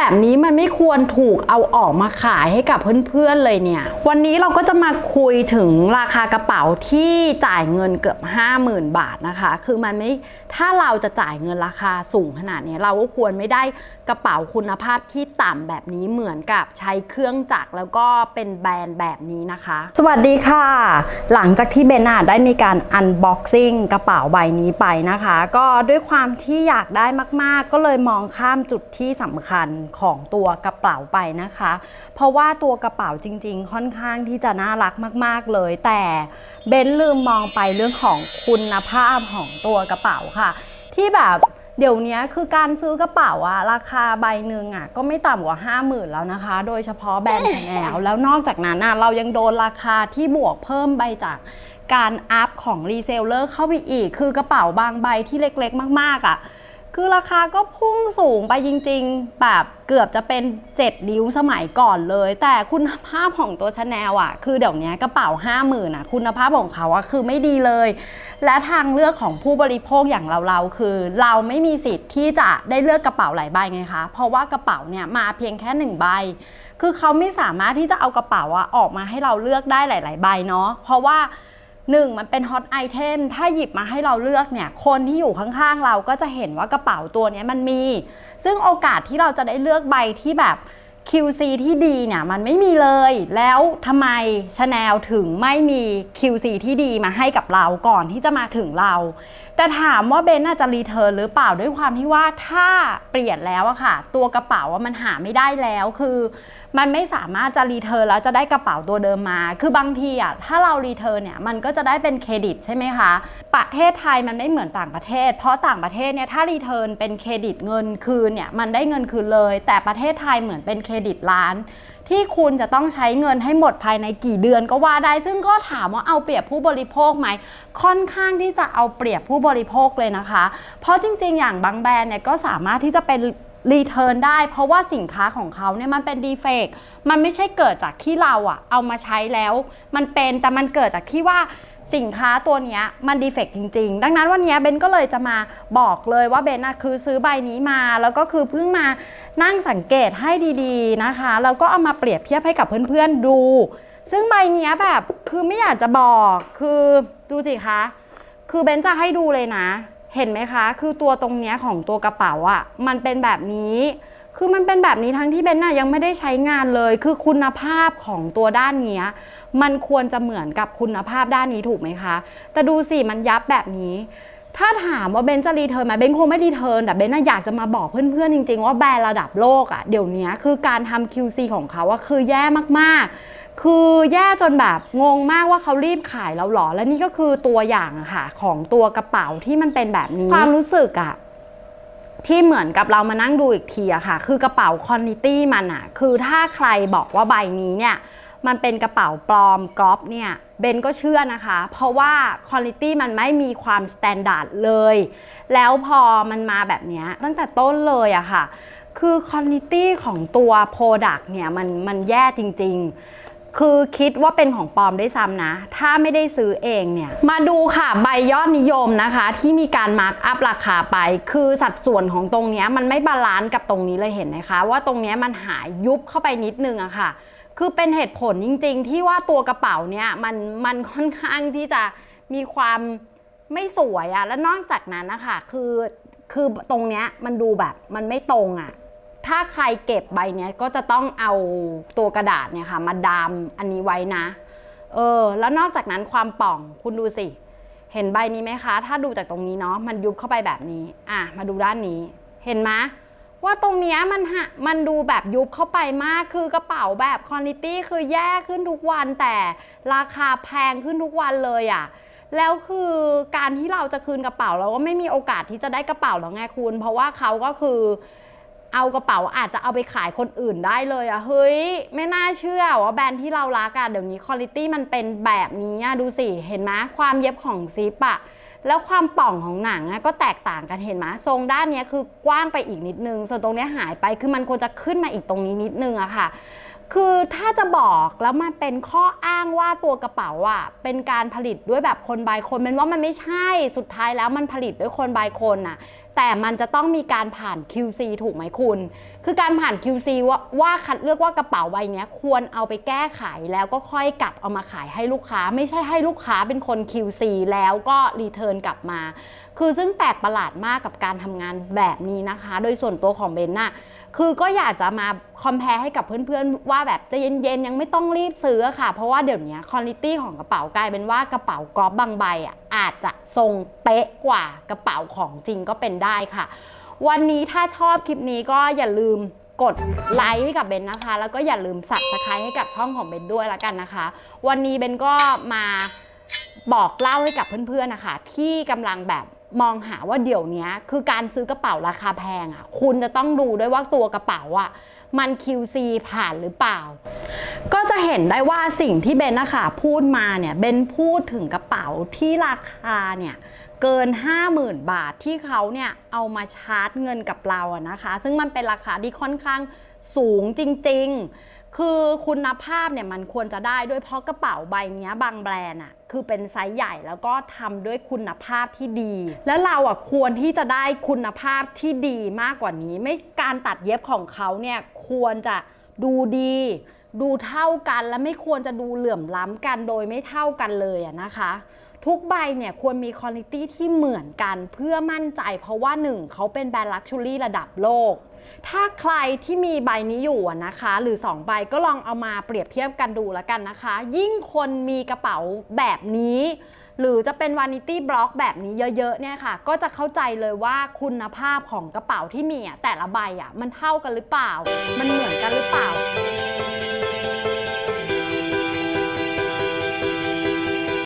แบบนี้มันไม่ควรถูกเอาออกมาขายให้กับเพื่อนๆเลยเนี่ย วันนี้เราก็จะมาคุยถึงราคากระเป๋าที่จ่ายเงินเกือบ 50,000 บาทนะคะ คือมันไม่ถ้าเราจะจ่ายเงินราคาสูงขนาดนี้ เราก็ควรไม่ได้กระเป๋าคุณภาพที่ต่ำแบบนี้เหมือนกับใช้เครื่องจักรแล้วก็เป็นแบรนด์แบบนี้นะคะ สวัสดีค่ะ หลังจากที่เบนน่ะได้มีการอันบ็อกซิ่งกระเป๋าใบนี้ไปนะคะ ก็ด้วยความที่อยากได้มาก ๆ ก็เลยมองข้ามจุดที่สำคัญของตัวกระเป๋าไปนะคะ เพราะว่าตัวกระเป๋าจริง ๆ ค่อนข้างที่จะน่ารักมาก ๆ เลย แต่เบนลืมมองไปเรื่องของคุณภาพของตัวกระเป๋าค่ะ ที่แบบเดี๋ยวนี้คือการซื้อกระเป๋าอะราคาใบหนึ่งอะก็ไม่ต่ำกว่า 5 0,000 แล้วนะคะ โดยเฉพาะแบรนด์แนลแล้วนอกจากนั้นอะเรายังโดนราคาที่บวกเพิ่มไปจากการอัพของรีเซลเลอร์เข้าไปอีก คือกระเป๋าบางใบที่เล็กๆ มากๆอะ คือราคาก็พุ่งสูงไปจริงๆ แบบเกือบจะเป็น 7 นิ้วสมัยก่อนเลย แต่คุณภาพของตัวชาแนลอะคือเดี๋ยวนี้กระเป๋า 50,000อะคุณภาพของเขาอะคือไม่ดีเลย และทางเลือกของผู้บริโภคอย่างเราๆคือ เราไม่มีสิทธิ์ที่จะได้เลือกกระเป๋าหลายใบไงคะ เพราะว่ากระเป๋าเนี่ยมาเพียงแค่หนึ่งใบคือเขาไม่สามารถที่จะเอากระเป๋าอะออกมาให้เราเลือกได้หลาย ๆ ใบเนาะเพราะว่า หนึ่งมันเป็นฮอตไอเทมถ้าหยิบมาให้เราเลือกเนี่ย คนที่อยู่ข้างๆเราก็จะเห็นว่ากระเป๋าตัวนี้มันมี ซึ่งโอกาสที่เราจะได้เลือกใบที่แบบ QC ที่ดีเนี่ยมันไม่มีเลย แล้วทำไมชาแนลถึงไม่มี QC ที่ดีมาให้กับเราก่อนที่จะมาถึงเรา แต่ถามว่าเบนน่าจะรีเทิร์นหรือเปล่าด้วยความที่ว่าถ้าเปลี่ยนแล้วอะค่ะ ตัวกระเป๋าว่ามันหาไม่ได้แล้วคือ มันไม่สามารถจะรีเทิร์นแล้วจะได้กระเป๋าตัวเดิมมา คือบางทีอะถ้าเรารีเทิร์นเนี่ยมันก็จะได้เป็นเครดิตใช่ไหมคะ ประเทศไทยมันไม่เหมือนต่างประเทศ เพราะต่างประเทศเนี่ยถ้ารีเทิร์นเป็นเครดิตเงินคืนเนี่ยมันได้เงินคืนเลย แต่ประเทศไทยเหมือนเป็นเครดิตล้านที่คุณจะต้องใช้เงินให้หมดภายในกี่เดือนก็ว่าได้ ซึ่งก็ถามว่าเอาเปรียบผู้บริโภคไหม ค่อนข้างที่จะเอาเปรียบผู้บริโภคเลยนะคะ เพราะจริง ๆ อย่างบางแบรนด์เนี่ยก็สามารถที่จะเป็นรีเทิร์นได้ เพราะว่าสินค้าของเขาเนี่ยมันเป็นดีเฟกมันไม่ใช่เกิดจากที่เราอะเอามาใช้แล้ว มันเป็นแต่มันเกิดจากที่ว่า สินค้าตัวนี้มันดีเฟกจริง ๆ ดังนั้นวันนี้เบนก็เลยจะมาบอกเลยว่าเบนอะคือซื้อใบนี้มา แล้วก็คือเพิ่งมานั่งสังเกตให้ดีๆนะคะ แล้วก็เอามาเปรียบเทียบให้กับเพื่อนๆดู ซึ่งใบนี้แบบคือไม่อยากจะบอกคือดูสิคะคือเบนจะให้ดูเลยนะ เห็นไหมคะ คือตัวตรงเนี้ยของตัวกระเป๋าอะ่ะมันเป็นแบบนี้คือมันเป็นแบบนี้ทั้งที่เบนน่ะยังไม่ได้ใช้งานเลย คือคุณภาพของตัวด้านเนี้ย มันควรจะเหมือนกับคุณภาพด้านนี้ถูกไหมคะ แต่ดูสิมันยับแบบนี้ ถ้าถามว่าเบนจะรีเทิร์นไหมเบนคงไม่รีเทิร์นแต่เบนน่ะอยากจะมาบอกเพื่อนๆจริง ๆ ว่าแบรนด์ระดับโลกอะ่ะเดี๋ยวนี้คือการทำ QC ของเขาอะคือแย่มากๆ คือแย่จนแบบงงมากว่าเขารีบขายเราหรอ และนี่ก็คือตัวอย่างอะค่ะของตัวกระเป๋าที่มันเป็นแบบนี้ความรู้สึกอะที่เหมือนกับเรามานั่งดูอีกทีอะค่ะ คือกระเป๋าคอนดิตี้มันอะคือถ้าใครบอกว่าใบนี้เนี่ย มันเป็นกระเป๋าปลอมกรอบเนี่ยเบนก็เชื่อนะคะ เพราะว่าคุณภาพมันไม่มีความสแตนดาร์ดเลย แล้วพอมันมาแบบนี้ตั้งแต่ต้นเลยอะค่ะ คือคุณภาพของตัวโปรดักต์เนี่ยมันมันแย่จริง ๆ คือคิดว่าเป็นของปลอมได้วยซ้ำนะ ถ้าไม่ได้ซื้อเองเนี่ย มาดูค่ะใบยอดนิยมนะคะ ที่มีการมาร์กอัพราคาไป คือสัดส่วนของตรงนี้มันไม่บาลานซ์กับตรงนี้เลยเห็นไหมคะ ว่าตรงนี้มันหายยุบเข้าไปนิดนึงอะค่ะ คือเป็นเหตุผลจริง ๆ ที่ว่าตัวกระเป๋าเนี่ยมันมันค่อนข้างที่จะมีความไม่สวยอะและนอกจากนั้นนะคะคือคือตรงเนี้ยมันดูแบบมันไม่ตรงอะถ้าใครเก็บใบเนี้ยก็จะต้องเอาตัวกระดาษเนี่ยค่ะ มาดามอันนี้ไว้นะ เออ แล้วนอกจากนั้นความป่องคุณดูสิ เห็นใบนี้ไหมคะ ถ้าดูจากตรงนี้เนาะมันยุบเข้าไปแบบนี้ อะ มาดูด้านนี้ เห็นไหม ว่าตรงเนี้ยมันฮะมันดูแบบยุบเข้าไปมากคือกระเป๋าแบบคุณภาพคือแย่ขึ้นทุกวันแต่ราคาแพงขึ้นทุกวันเลยอะ่ะแล้วคือการที่เราจะคืนกระเป๋าเราก็ไม่มีโอกาสที่จะได้กระเป๋าแล้วไงคุณ เพราะว่าเขาก็คือเอากระเป๋าอาจจะเอาไปขายคนอื่นได้เลยอะเฮ้ย ไม่น่าเชื่อว่าแบรนด์ที่เรารักอะเดี๋ยวนี้คุณภาพมันเป็นแบบนี้อะดูสิ เห็นไหมความเย็บของซิปอะ แล้วความป่องของหนังก็แตกต่างกันเห็นไหมทรงด้านนี้คือกว้างไปอีกนิดนึง ส่วนตรงนี้หายไปคือมันควรจะขึ้นมาอีกตรงนี้นิดนึงอะค่ะ คือถ้าจะบอกแล้วมันเป็นข้ออ้างว่าตัวกระเป๋าอะเป็นการผลิตด้วยแบบคนบายคนเป็นว่ามันไม่ใช่สุดท้ายแล้วมันผลิตด้วยคนบายคนน่ะแต่มันจะต้องมีการผ่าน QC ถูกไหมคุณ คือการผ่าน QC ว่าว่าคัดเลือกว่ากระเป๋าใบนี้ควรเอาไปแก้ไขแล้วก็ค่อยกลับเอามาขายให้ลูกค้า ไม่ใช่ให้ลูกค้าเป็นคน QC แล้วก็รีเทิร์นกลับมา คือซึ่งแปลกประหลาดมากกับการทำงานแบบนี้นะคะ โดยส่วนตัวของเบนน่ะ คือก็อยากจะมาคอมเพลให้กับเพื่อนๆ ว่าแบบจะเย็นๆ ยังไม่ต้องรีบซื้อค่ะ เพราะว่าเดี๋ยวนี้คุณภาพของกระเป๋ากลายเป็นว่ากระเป๋ากอล์ฟบางใบอะอาจจะทรงเป๊ะกว่ากระเป๋าของจริงก็เป็นได้ค่ะ วันนี้ถ้าชอบคลิปนี้ก็อย่าลืมกดไลค์ให้กับเบนนะคะ แล้วก็อย่าลืมสับสไครต์ให้กับช่องของเบนด้วยละกันนะคะ วันนี้เบนก็มาบอกเล่าให้กับเพื่อนๆนะคะ ที่กำลังแบบ มองหาว่าเดี๋ยวนี้คือการซื้อกระเป๋าราคาแพงอะ คุณจะต้องดูด้วยว่าตัวกระเป๋าอะมัน QC ผ่านหรือเปล่า ก็จะเห็นได้ว่าสิ่งที่เบนนะคะพูดมาเนี่ยเบนพูดถึงกระเป๋าที่ราคาเนี่ยเกิน 50,000 บาทที่เขาเนี่ยเอามาชาร์จเงินกับเราอะนะคะ ซึ่งมันเป็นราคาที่ค่อนข้างสูงจริง ๆ คือคุณภาพเนี่ยมันควรจะได้ด้วยเพราะกระเป๋าใบนี้บางแบรนด์อะ คือเป็นไซส์ใหญ่แล้วก็ทำด้วยคุณภาพที่ดี แล้วเราอะควรที่จะได้คุณภาพที่ดีมากกว่านี้ ไม่การตัดเย็บของเขาเนี่ยควรจะดูดี ดูเท่ากันและไม่ควรจะดูเหลื่อมล้ำกันโดยไม่เท่ากันเลยอะนะคะ ทุกใบเนี่ยควรมีคุณภาพที่เหมือนกันเพื่อมั่นใจ เพราะว่าหนึ่งเขาเป็นแบรนด์ลักชัวรี่ระดับโลก ถ้าใครที่มีใบนี้อยู่นะคะ หรือ 2 ใบก็ลองเอามาเปรียบเทียบกันดูแล้วกันนะคะ ยิ่งคนมีกระเป๋าแบบนี้ หรือจะเป็นวานิตี้บล็อกแบบนี้เยอะๆเนี่ยค่ะ ก็จะเข้าใจเลยว่าคุณภาพของกระเป๋าที่มีอะแต่ละใบอะมันเท่ากันหรือเปล่า มันเหมือนกันหรือเปล่า